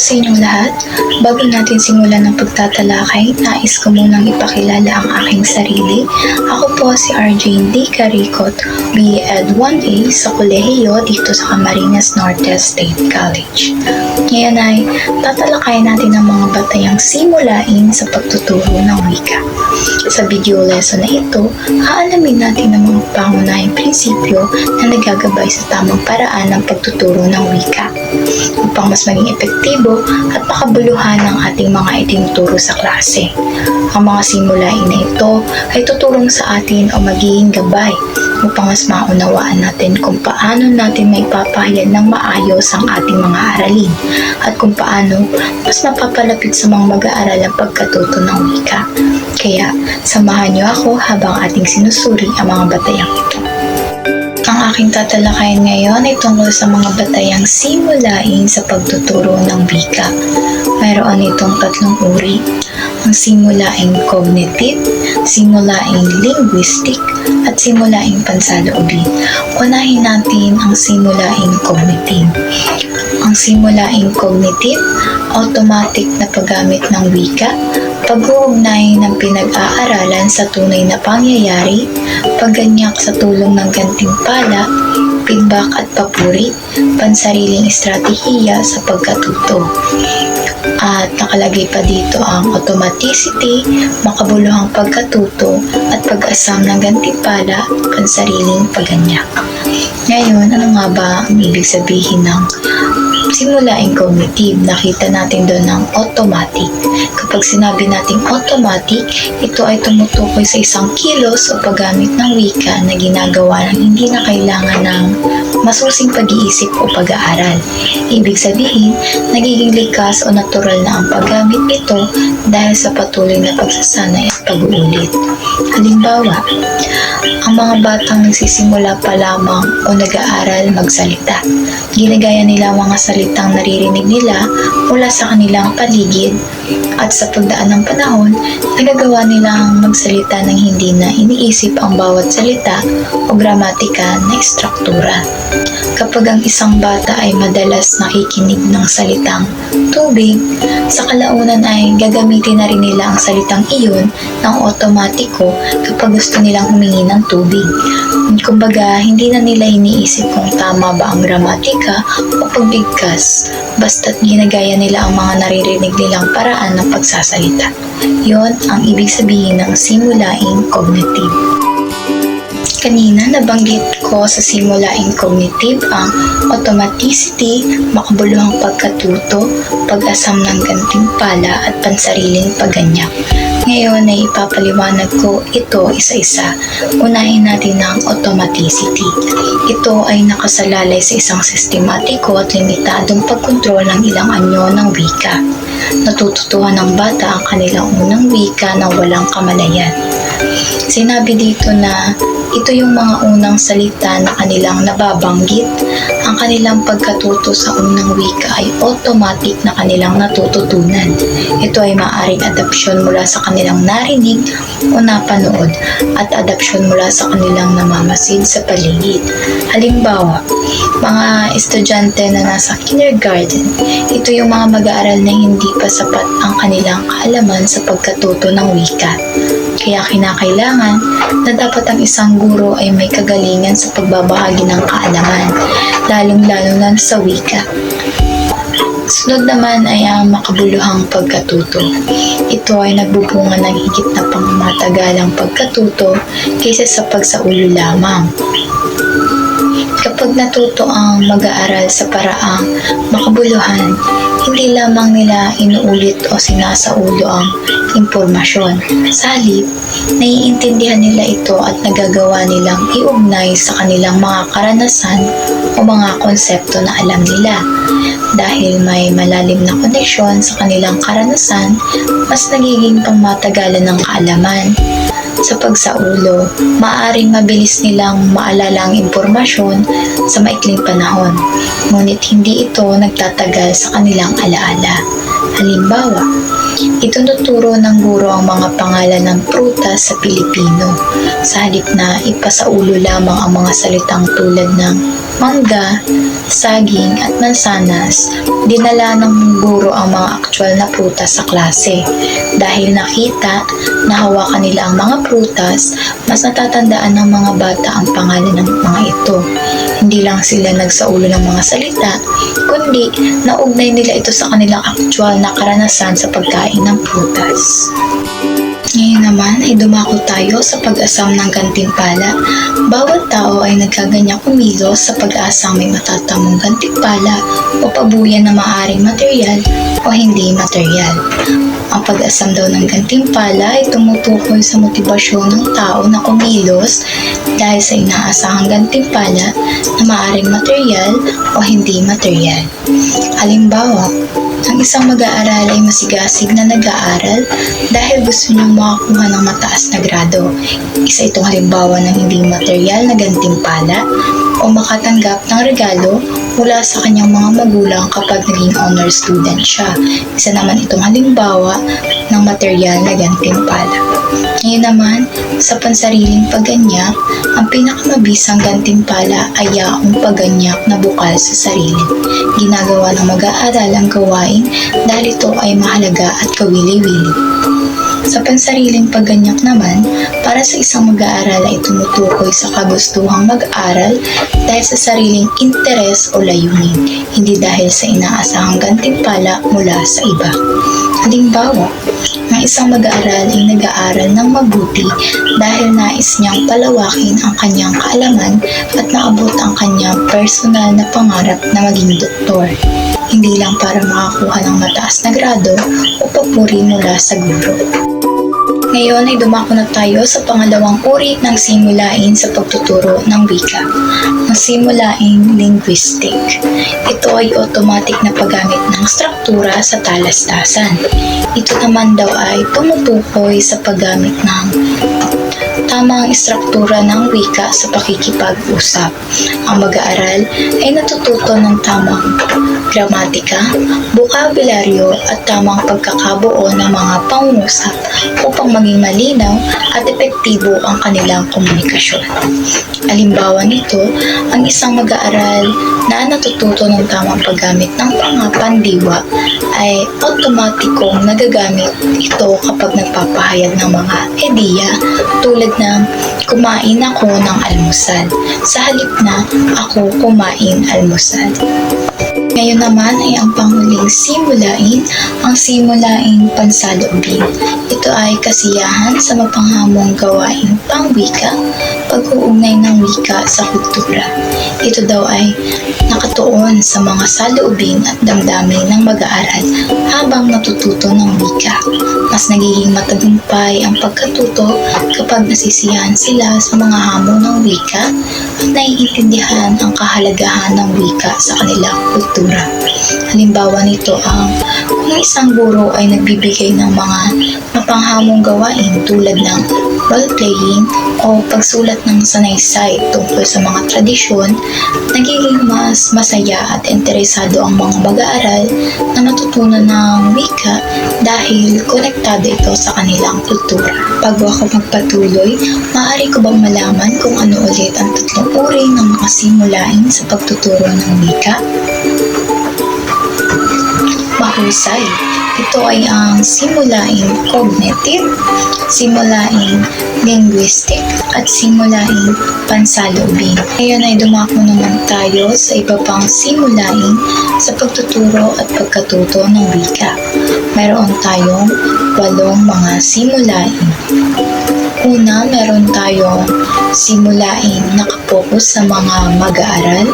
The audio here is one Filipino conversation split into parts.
Sa inyong lahat. Bago natin simulan ang pagtatalakay, nais ko munang ipakilala ang aking sarili. Ako po si RJ D. Caricot, B.Ed 1A sa kolehiyo dito sa Camarines Norte State College. Ngayon ay tatalakayin natin ang mga batayang simulain sa pagtuturo ng wika. Sa video lesson na ito, aalamin natin ang mga pangunahing prinsipyo na nagagabay sa tamang paraan ng pagtuturo ng wika upang mas maging epektibo at makabuluhan ang ating mga itinuturo sa klase. Ang mga simulain na ito ay tutulong sa atin o magiging gabay upang mas maunawaan natin kung paano natin may papahayag ng maayos ang ating mga aralin at kung paano mas mapapalapit sa mga mag-aaral ang pagkatuto ng wika. Kaya, samahan niyo ako habang ating sinusuri ang mga batayang ito. Ang aking tatalakayin ngayon ay tungkol sa mga batayang simulain sa pagtuturo ng wika. Mayroon itong tatlong uri. Ang simulaing cognitive, simulaing linguistic, at simulaing pansaloobin. Unahin natin ang simulaing cognitive. Ang simulaing cognitive, automatic na paggamit ng wika, pag-uugnay ng pinag-aaralan sa tunay na pangyayari, pagganyak sa tulong ng gantimpala, feedback at papuri, pansariling estratehiya sa pagkatuto. At nakalagay pa dito ang automaticity, makabuluhang pagkatuto, at pag-asam ng gantimpala, pansariling pagganyak. Ngayon, ano nga ba ang ibig sabihin ng simulaing cognitive, nakita natin doon ng automatic. Kapag sinabi nating automatic, ito ay tumutukoy sa isang kilos o paggamit ng wika na ginagawa ng hindi na kailangan ng masusing pag-iisip o pag-aaral. Ibig sabihin, nagiging likas o natural na ang paggamit nito dahil sa patuloy na pagsasanay at pag-uulit. Halimbawa, ang mga batang nagsisimula pa lamang o nag-aaral magsalita. Ginagaya nila ang mga salitang naririnig nila mula sa kanilang paligid at sa pagdaan ng panahon, nagagawa nilang magsalita ng hindi na iniisip ang bawat salita o gramatika na ekstruktura. Kapag ang isang bata ay madalas nakikinig ng salitang tubig, sa kalaunan ay gagamitin na rin nila ang salitang iyon ng otomatiko kapag gusto nilang humingi ng tubig. Kumbaga, hindi na nila iniisip kung tama ba ang gramatika o pagbigkas, basta't ginagaya nila ang mga naririnig nilang paraan ng pagsasalita. Yon ang ibig sabihin ng simulaing cognitive. Kanina nabanggit ko sa simulaing cognitive ang automaticity, makabuluhang pagkatuto, pag-asam ng gantimpala at pansariling pagganyak. Ngayon ay ipapaliwanag ko ito isa-isa. Unahin natin ang automaticity. Ito ay nakasalalay sa isang sistematiko at limitadong pagkontrol ng ilang anyo ng wika. Natututuhan ng bata ang kanilang unang wika na walang kamalayan. Sinabi dito na ito yung mga unang salita na kanilang nababanggit. Ang kanilang pagkatuto sa unang wika ay automatic na kanilang natututunan. Ito ay maaaring adapsyon mula sa kanilang narinig o napanood at adapsyon mula sa kanilang namamasid sa paligid. Halimbawa, mga estudyante na nasa kindergarten, ito yung mga mag-aaral na hindi pa sapat ang kanilang kaalaman sa pagkatuto ng wika. Kaya kinakailangan na dapat ang isang guro ay may kagalingan sa pagbabahagi ng kaalaman, lalong-lalo na sa wika. Sunod naman ay ang makabuluhang pagkatuto. Ito ay nagbubunga ng higit na pangmatagalang pagkatuto kaysa sa pagsaulo lamang. Kapag natuto ang mag-aaral sa paraang makabuluhan, hindi lamang nila inuulit o sinasaulo ang impormasyon. Sa naiintindihan nila ito at nagagawa nilang iugnay sa kanilang mga karanasan o mga konsepto na alam nila. Dahil may malalim na koneksyon sa kanilang karanasan, mas nagiging pangmatagalan ng kaalaman. Sa pagsaulo, maaaring mabilis nilang maalala ang impormasyon sa maikling panahon, ngunit hindi ito nagtatagal sa kanilang alaala. Halimbawa, Itunuturo ng guro ang mga pangalan ng prutas sa Pilipino. Sa halip na ipasaulo lamang ang mga salitang tulad ng mangga, saging at mansanas, dinala ng guro ang mga aktwal na prutas sa klase. Dahil nakita na hawakan nila ang mga prutas, mas natatandaan ng mga bata ang pangalan ng mga ito. Hindi lang sila nagsaulo ng mga salita, kundi naugnay nila ito sa kanilang aktwal na karanasan sa pagkain ng prutas. Ngayon naman ay dumako tayo sa pag-asam ng gantimpala. Bawat tao ay nagkaganyak kumilos sa pag-asang may matatamong gantimpala o pabuyan na maaring material o hindi material. Ang pag-asam daw ng gantimpala ay tumutukoy sa motibasyon ng tao na kumilos dahil sa inaasahang gantimpala na maaring material o hindi material. Halimbawa, ang isang mag-aaral ay masigasig na nag-aaral dahil gusto niyang makakuha ng mataas na grado. Isa itong halimbawa ng hindi material na gantimpala o makatanggap ng regalo mula sa kanyang mga magulang kapag naging honor student siya. Isa naman itong halimbawa ng material na gantimpala. Ngayon naman, sa pansariling pagganyak, ang pinakamabisang gantimpala ay yaong pagganyak na bukal sa sarili. Ginagawa ng mag-aaral ang gawain dahil ito ay mahalaga at kawili-wili. Sa pansariling pagganyak naman, para sa isang mag-aaral ay tumutukoy sa kagustuhang mag-aral dahil sa sariling interes o layunin, hindi dahil sa inaasahang gantimpala mula sa iba. Halimbawa, ang isang mag-aaral ay nag-aaral ng mabuti dahil nais niyang palawakin ang kanyang kaalaman at maabot ang kanyang personal na pangarap na maging doktor. Hindi lang para makakuha ng mataas na grado o papuri mula sa guro. Ngayon ay dumako na tayo sa pangalawang uri ng simulain sa pagtuturo ng wika, ang simulaing linguistic. Ito ay automatic na paggamit ng struktura sa talastasan. Ito naman daw ay tumutukoy sa paggamit ng tamang istruktura ng wika sa pakikipag-usap. Ang mag-aaral ay natututo ng tamang gramatika, bukabularyo at tamang pagkakabuo ng mga pangungusap upang maging malinaw at epektibo ang kanilang komunikasyon. Halimbawa nito, ang isang mag-aaral na natututo ng tamang paggamit ng pangapandiwa ay automatikong nagagamit ito kapag nagpapahayag ng mga ideya tulad ng kumain ako ng almusal sa halip na ako kumain almusal. Ngayon naman ay ang panghuling simulain, ang simulain pansaloobin. Ito ay kasiyahan sa mapanghamong gawain pangwika, pag-uugnay ng wika sa kultura. Ito daw ay nakatuon sa mga saloobin at damdamin ng mag-aaral habang natututo ng wika. Mas nagiging matagumpay ang pagkatuto kapag nasisiyahan sila sa mga hamon ng wika at naiintindihan ang kahalagahan ng wika sa kanilang kultura. Halimbawa nito ang kung isang guro ay nagbibigay ng mga mapanghamong gawain tulad ng role-playing o pagsulat ng sanaysay tungkol sa mga tradisyon, nagiging mas masaya at interesado ang mga mag-aaral na matutunan ng wika dahil konektado ito sa kanilang kultura. Bago ako magpatuloy, maaari ko bang malaman kung ano ulit ang tatlong uri ng mga simulain sa pagtuturo ng wika? Mahusay. Ito ay ang simulain cognitive, simulain linguistic, at simulain pansalubin. Ngayon ay dumako naman tayo sa iba pang simulain sa pagtuturo at pagkatuto ng wika. Mayroon tayong walong mga simulain. Una, meron tayong simulain nakapokus sa mga mag-aaral.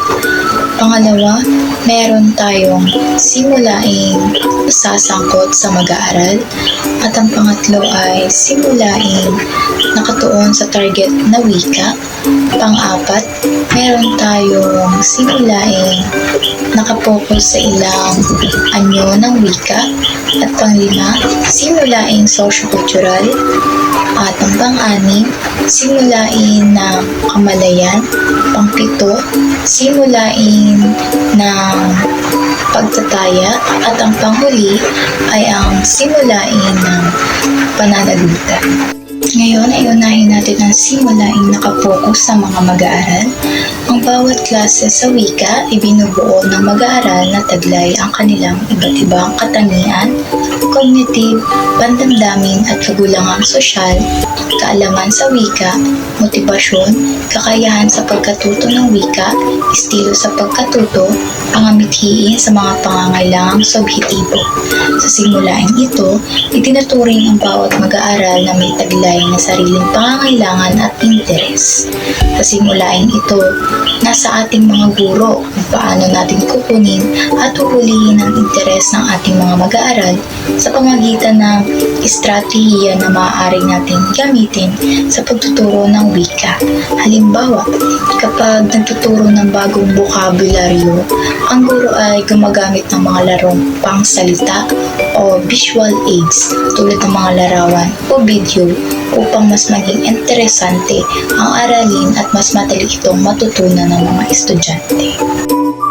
Pangalawa, meron tayong simulain sasangkot sa mag-aaral. At ang pangatlo ay simulain nakatuon sa target na wika. Pang-apat, meron tayong simulain nakapokus sa ilang anyo ng wika. At panglima, simulain socio-cultural. At ang pang-anim, simulain ng kamalayan. Pangpito, simulain ng pagtataya at ang panghuli ay ang simulain ng pananagutan. Ngayon ay unahin natin ang simulaing nakapokus sa mga mag-aaral. Ang bawat klase sa wika ay binubuo ng mag-aaral na taglay ang kanilang iba't ibang katangian, cognitive, pandamdamin at kagulangang sosyal, kaalaman sa wika, motibasyon, kakayahan sa pagkatuto ng wika, estilo sa pagkatuto, pangamithiin sa mga pangangailangang subjektibo. Sa simulaing ito, itinuturing ang bawat mag-aaral na may taglay na sariling pangangailangan at interes. Sa simulaing ito, nasa ating mga guro kung paano natin kukunin at huhulihin ang interes ng ating mga mag-aaral sa pamagitan ng estratehiya na maaari natin gamitin sa pagtuturo ng wika. Halimbawa, kapag nagtuturo ng bagong bokabularyo, ang guro ay gumagamit ng mga larong pangsalita o visual aids tulad ng mga larawan o video upang mas maging interesante ang aralin at mas madali itong matutunan ng mga estudyante.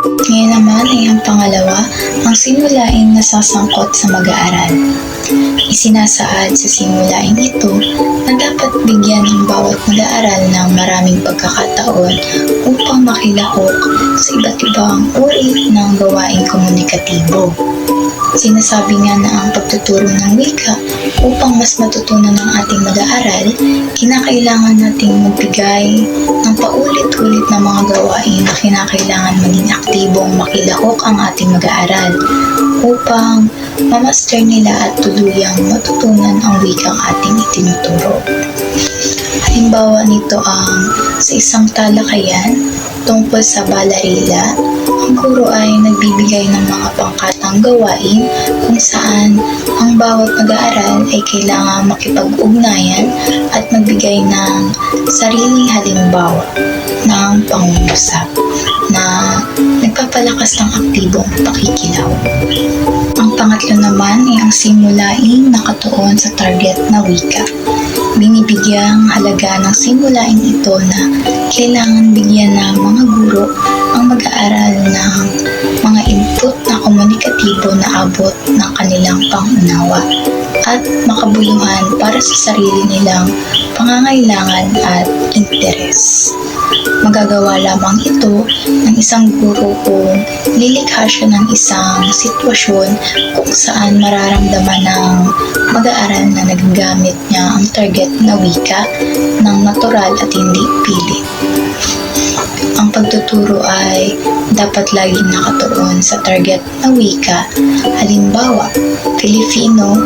Ngayon naman ay ang pangalawa, ang simulaing nasasangkot sa mag-aaral. Isinasaad sa simulaing ito na dapat bigyan ng bawat mag-aaral ng maraming pagkakataon upang makilahok sa iba't ibang uri ng gawaing komunikatibo. Sinasabi nga na ang pagtuturo ng wika upang mas matutunan ng ating mag-aaral, kinakailangan nating magbigay ng paulit-ulit na mga gawain na kinakailangan maging aktibong makilahok ang ating mag-aaral upang mamaster nila at tuluyang matutunan ang wikang ating itinuturo. Halimbawa nito ang sa isang talakayan tungkol sa balarila, ang guro ay nagbibigay ng mga pangkatang gawain kung saan ang bawat mag-aaral ay kailangan makipag-ugnayan at magbigay ng sariling halimbawa ng pangungusap na nagpapalakas ng aktibong pakikilaw. Ang pangatlo naman ay ang simulaing nakatuon sa target na wika. Binibigyang halaga ng simulaing ito na kailangan bigyan ng mga guro ang mag-aaral ng komunikatibo na abot ng kanilang pangunawa at makabuluhan para sa sarili nilang pangangailangan at interes. Magagawa lamang ito ng isang guro kung lilikha siya ng isang sitwasyon kung saan mararamdaman ng mag-aaral na nagagamit niya ang target na wika ng natural at hindi pilit. Pagtuturo ay dapat laging nakatuon sa target na wika, halimbawa, Filipino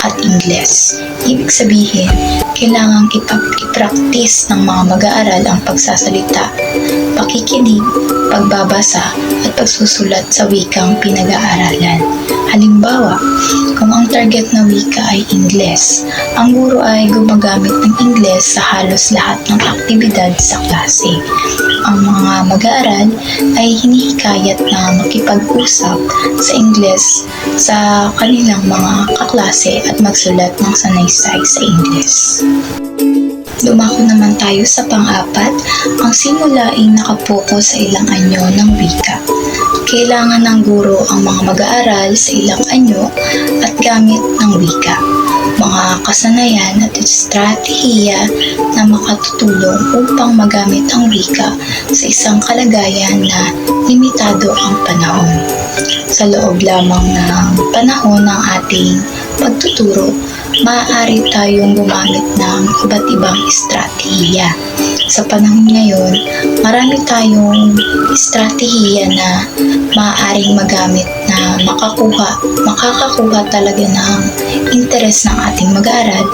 at Ingles. Ibig sabihin, kailangang ipag- i-practice ng mga mag-aaral ang pagsasalita, pakikinig, pagbabasa at pagsusulat sa wikang pinag-aaralan. Halimbawa, kung ang target na wika ay Ingles, ang guro ay gumagamit ng Ingles sa halos lahat ng aktibidad sa klase. Ang mga mag-aaral ay hinihikayat na makipag-usap sa Ingles sa kanilang mga kaklase at magsulat ng sanaysay sa Ingles. Dumako naman tayo sa pang-apat, ang simulaing nakapokus sa ilang anyo ng wika. Kailangan ng guro ang mga mag-aaral sa ilang anyo at gamit ng wika. Mga kasanayan at estratehiya na makatutulong upang magamit ang wika sa isang kalagayan na limitado ang panahon. Sa loob lamang ng panahon ng ating pagtuturo, maaari tayong gumamit ng iba't ibang estratehiya. Sa panahon ngayon, marami tayong estratehiya na maaaring magamit na makakuha, makakakuha talaga ng interes ng ating mag-aaral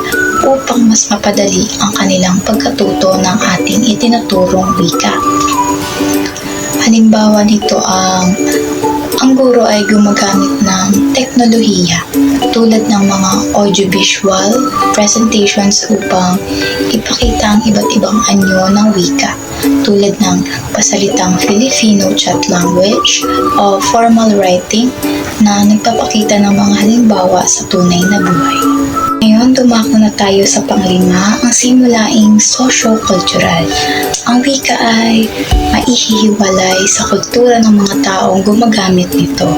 upang mas mapadali ang kanilang pagkatuto ng ating itinuturong wika. Halimbawa nito ang ang guro ay gumagamit teknolohiya tulad ng mga audiovisual presentations upang ipakita ang iba't ibang anyo ng wika. tulad ng pasalitang Filipino chat language o formal writing na nagpapakita ng mga halimbawa sa tunay na buhay. Ngayon, dumako na tayo sa panglima, ang simulaing socio-cultural. Ang wika ay maihihiwalay sa kultura ng mga taong gumagamit nito.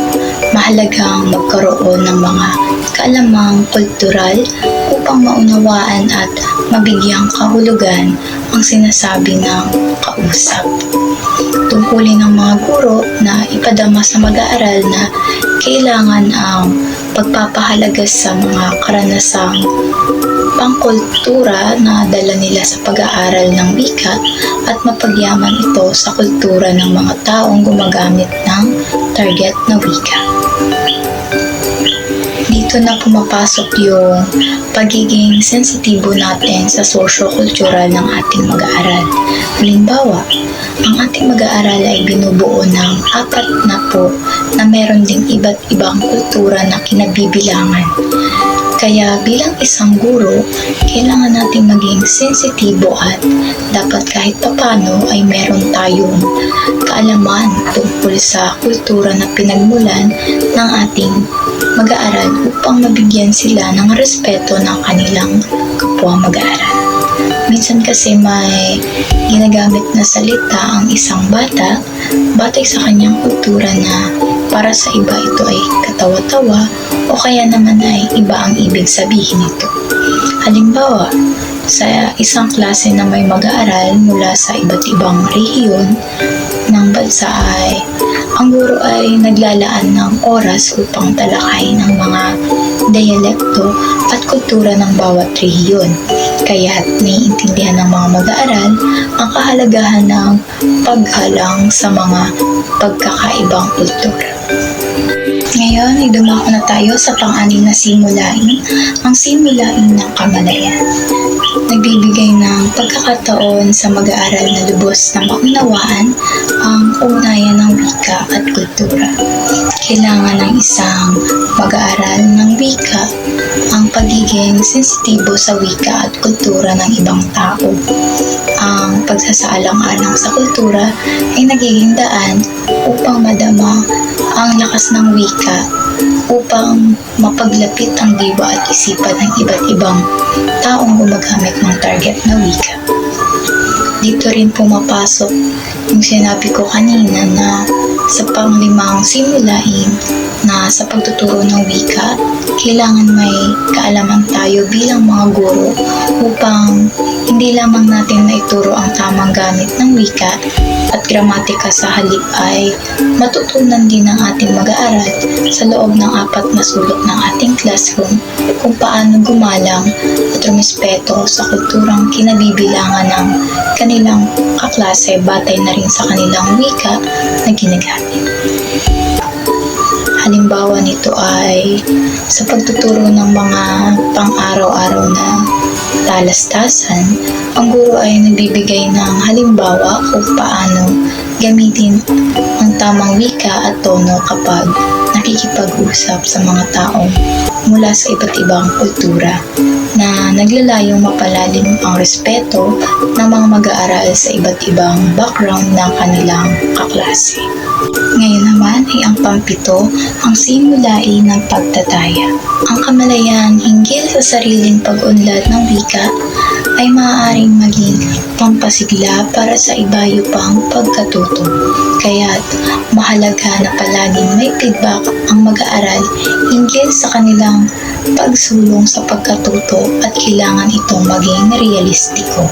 Mahalagang magkaroon ng mga kaalamang kultural upang maunawaan at mabigyang kahulugan ang sinasabi ng kausap. Tungkulin ng mga guro na ipadama sa mag-aaral na kailangan ang pagpapahalaga sa mga karanasang pangkultura na dala nila sa pag-aaral ng wika at mapagyaman ito sa kultura ng mga taong gumagamit ng target na wika. Dito na pumapasok yung pagiging sensitibo natin sa socio-cultural ng ating mag-aaral. Halimbawa, ang ating mag-aaral ay binubuo ng apat na po na meron ding iba't ibang kultura na kinabibilangan. Kaya bilang isang guro, kailangan natin maging sensitibo at dapat kahit papano ay meron tayong kaalaman tungkol sa kultura na pinagmulan ng ating mag-aaral upang mabigyan sila ng respeto ng kanilang kapwa mag-aaral. Minsan kasi may ginagamit na salita ang isang bata batay sa kanyang kultura na para sa iba ito ay katawa-tawa o kaya naman ay iba ang ibig sabihin nito. Halimbawa, sa isang klase na may mag-aaral mula sa iba't ibang rehiyon ng bansa ay ang guro ay naglalaan ng oras upang talakay ng mga dialekto at kultura ng bawat rehiyon. Kaya't naiintindihan ng mga mag-aaral ang kahalagahan ng paghalang sa mga pagkakaibang kultura. Ngayon, ay dumako na tayo sa pang-anim na simulain, ang simulain ng kamalayan. Nagbibigay ng pagkakataon sa mag-aaral na lubos na maunawaan ang ugnayan ng wika at kultura. Kailangan ng isang mag-aaral ng wika ang pagiging sensitibo sa wika at kultura ng ibang tao. Ang pagsasaalang-alang sa kultura ay nagiging daan upang madama ang lakas ng wika upang mapaglapit ang diwa at isipan ng iba't ibang taong gumagamit ng target na wika. Dito rin pumapasok yung sinabi ko kanina na sa panglimang simulain na sa pagtuturo ng wika, kailangan may kaalaman tayo bilang mga guro upang hindi lamang natin maituro ang tamang gamit ng wika at gramatika sa halip ay matutunan din ng ating mag-aaral sa loob ng apat na sulok ng ating classroom kung paano gumalang at rumispeto sa kulturang kinabibilangan ng kanilang kaklase batay na rin sa kanilang wika na ginagamit. Halimbawa nito ay sa pagtuturo ng mga pang-araw-araw na talastasan, ang guro ay nagbibigay ng halimbawa kung paano gamitin ang tamang wika at tono kapag nakikipag-usap sa mga taong mula sa iba't ibang kultura na naglalayong mapalalim ang respeto ng mga mag-aaral sa iba't ibang background ng kanilang kaklase. Ngayon naman ay ang pampito, ang simulain ng pagtataya. Ang kamalayan hinggil sa sariling pag-unlad ng wika ay maaaring maging pampasigla para sa ibayo pang pagkatuto. Kaya't mahalaga na palaging may feedback ang mag-aaral hinggil sa kanilang pagsulong sa pagkatuto at kailangan itong maging realistiko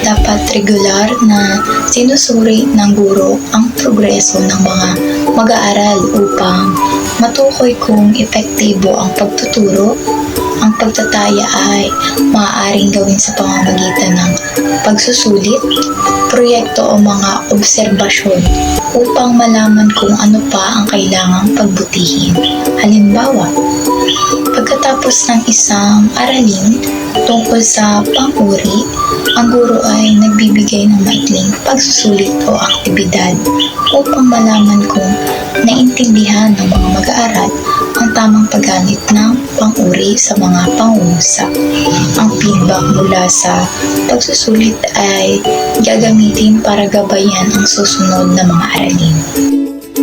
dapat regular na sinusuri ng guro ang progreso ng mga mag-aaral upang matukoy kung epektibo ang pagtuturo. Ang pagtataya ay maaaring gawin sa pamamagitan ng pagsusulit, proyekto o mga obserbasyon upang malaman kung ano pa ang kailangang pagbutihin. Halimbawa, pagkatapos ng isang aralin tungkol sa pang-uri, ang guro ay nagbibigay ng maikling pagsusulit o aktibidad upang malaman kung naintindihan ng mga mag-aaral ang tamang paggamit ng pang-uri sa mga pangungusap. Ang feedback mula sa pagsusulit ay gagamitin para gabayan ang susunod na mga aralin.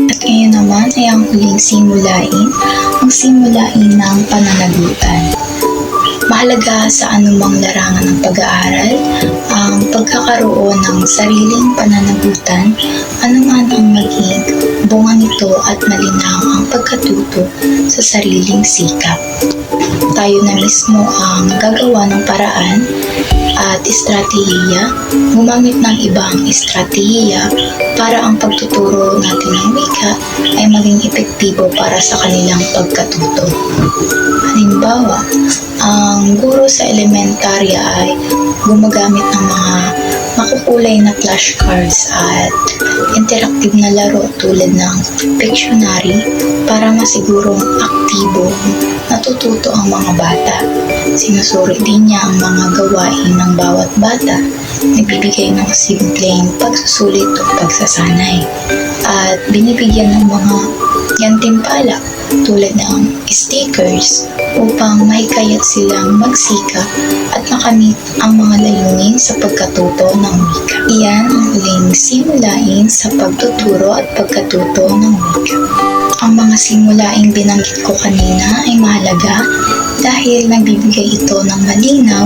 At ngayon naman ay ang huling simulain, ang simulain ng pananagutan. Mahalaga sa anumang larangan ng pag-aaral ang pagkakaroon ng sariling pananagutan anuman ang maging bunga nito at malinaw ang pagkatuto sa sariling sikap. Tayo na mismo ang gagawa ng paraan at estratehiya, gumamit ng ibang estratehiya para ang pagtuturo natin ng wika ay maging epektibo para sa kanilang pagkatuto. Halimbawa, ang guro sa elementarya ay gumagamit ng mga makukulay na flashcards at interactive na laro tulad ng Pictionary para masigurong aktibo natututo ang mga bata. Sinusuri din niya ang mga gawain ng bawat bata, nagbibigay ng simpleng pagsusulit o pagsasanay, at binibigyan ng mga gantimpala tulad ng stickers upang mahikayat silang magsikap at makamit ang mga layunin sa pagkatuto ng wika. Iyan ang huling simulain sa pagtuturo at pagkatuto ng wika. Ang mga simulaing binanggit ko kanina ay mahalaga dahil nagbibigay ito ng malinaw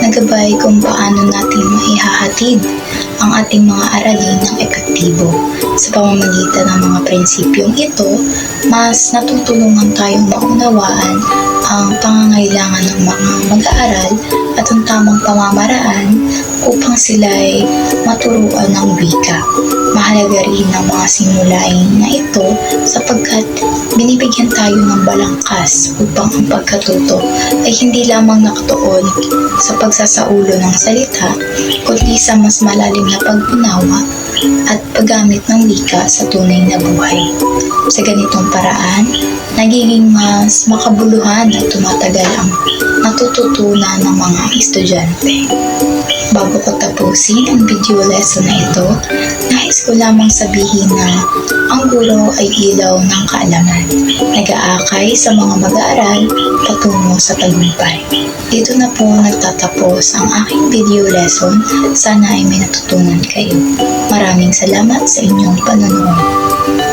na gabay kung paano natin maihahatid ang ating mga aralin ng epektibo. Sa pamamagitan ng mga prinsipyong ito, mas natutulungan tayong maunawaan ang pangangailangan ng mga mag-aaral at ang tamang pamamaraan upang sila ay maturuan ng wika. Mahalaga rin ang mga simulain na ito sapagkat binibigyan tayo ng balangkas upang ang pagkatuto ay hindi lamang nakatuon sa pagsasaulo ng salita, kundi sa mas malalim na pag-unawa at paggamit ng wika sa tunay na buhay. Sa ganitong paraan, nagiging mas makabuluhan at tumatagal ang natututunan ng mga estudyante. Bago ko tapusin ang video lesson na ito, nais ko lamang sabihin na ang guro ay ilaw ng kaalaman, nag-aakay sa mga mag-aaral patungo sa tagumpay. Dito na po nagtatapos ang aking video lesson. Sana ay may natutunan kayo. Maraming salamat sa inyong panonood.